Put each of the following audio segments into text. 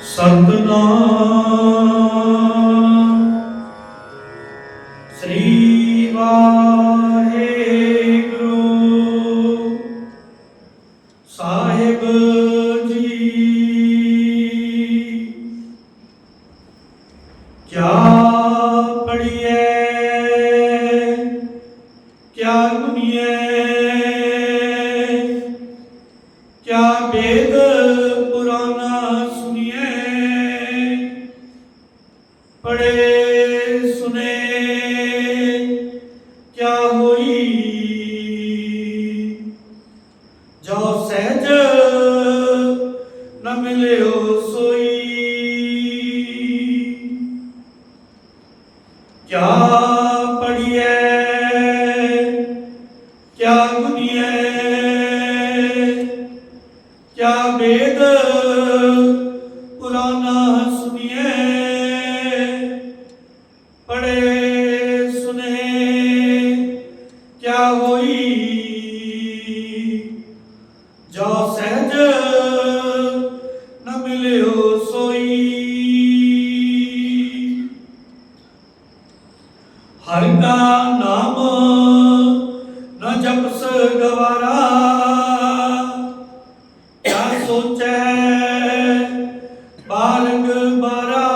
ਸਤਨਾਮ। ਸ੍ਰੀ ਵਾਹਿਗੁਰੂ। ਸਾਹਿਬ ਜੀ। ਕਿਆ ਪੜੀਏ ਕਿਆ ਗੁਨੀਏ ਕਿਆ ਵੇਦ? ਪੜੇ ਸੁਨੇ, ਕਿਆ ਹੋਈ? ਜੋ ਸਹਿਜ ਨ ਮਿਲਿਓ ਸੋਈ। ਕਿਆ ਪੜੀਏ ਕਿਆ ਗੁਨੀਏ ਕਿਆ ਵੇਦ ਪੁਰਾਣਾ ਸੁਨੀਏ ਹੋਈ। ਜੋ ਸਹਿਜ ਨ ਮਿਲਿਓ ਸੋਈ। ਹਰਿ ਕਾ ਨਾਮ ਨ ਜਪਸ ਗਵਾਰਾ। ਕਿਆ ਸੋਚੈ ਬਾਲਗ ਬਾਰਾ।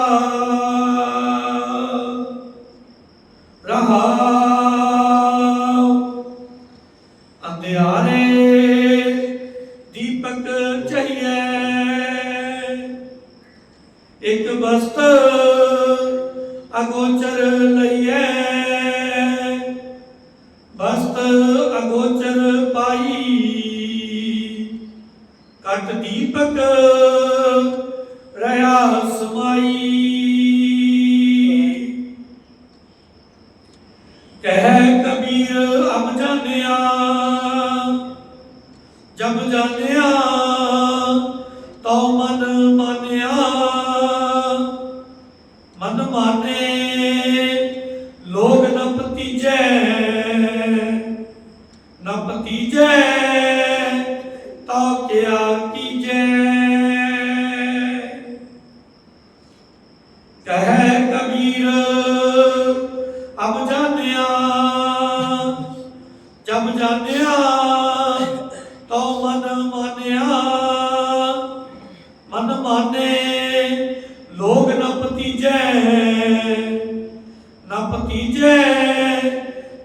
ਚਾਹੀਏ। ਇੱਕ ਬਸਤ ਅਗੋਚਰ ਲਈਏ। ਬਸਤ ਅਗੋਚਰ ਪਾਈ। ਕਟ ਦੀਪਕ ਰਹਾ ਸਮਾਈ। ਕਹਿ ਕਬੀਰ ਅਬ ਜਾਣਿਆ, ਜਬ ਜਾਣਿਆ ਮਨ ਲੋਗ ਨ ਪਤੀਜੈ ਨ ਪਤੀਜੈ ਤਾ ਕਿਆ ਕੀਜੈ? ਕਹਿ ਕਬੀਰ, ਅਬ ਜਾਣਿਆ, ਜਬ ਜਾਣਿਆ, ਤਉ ਮਨ ਮਾਨਿਆ, ਮਨ ਮਾਨੇ ਨ ਪਤੀਜੈ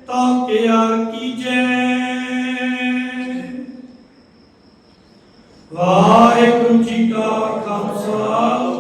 ਤਾ ਕਿਆ ਕੀਜੈ। ਵਾਹਿਗੁਰੂ ਜੀ ਕਾ ਖਾਲਸਾ।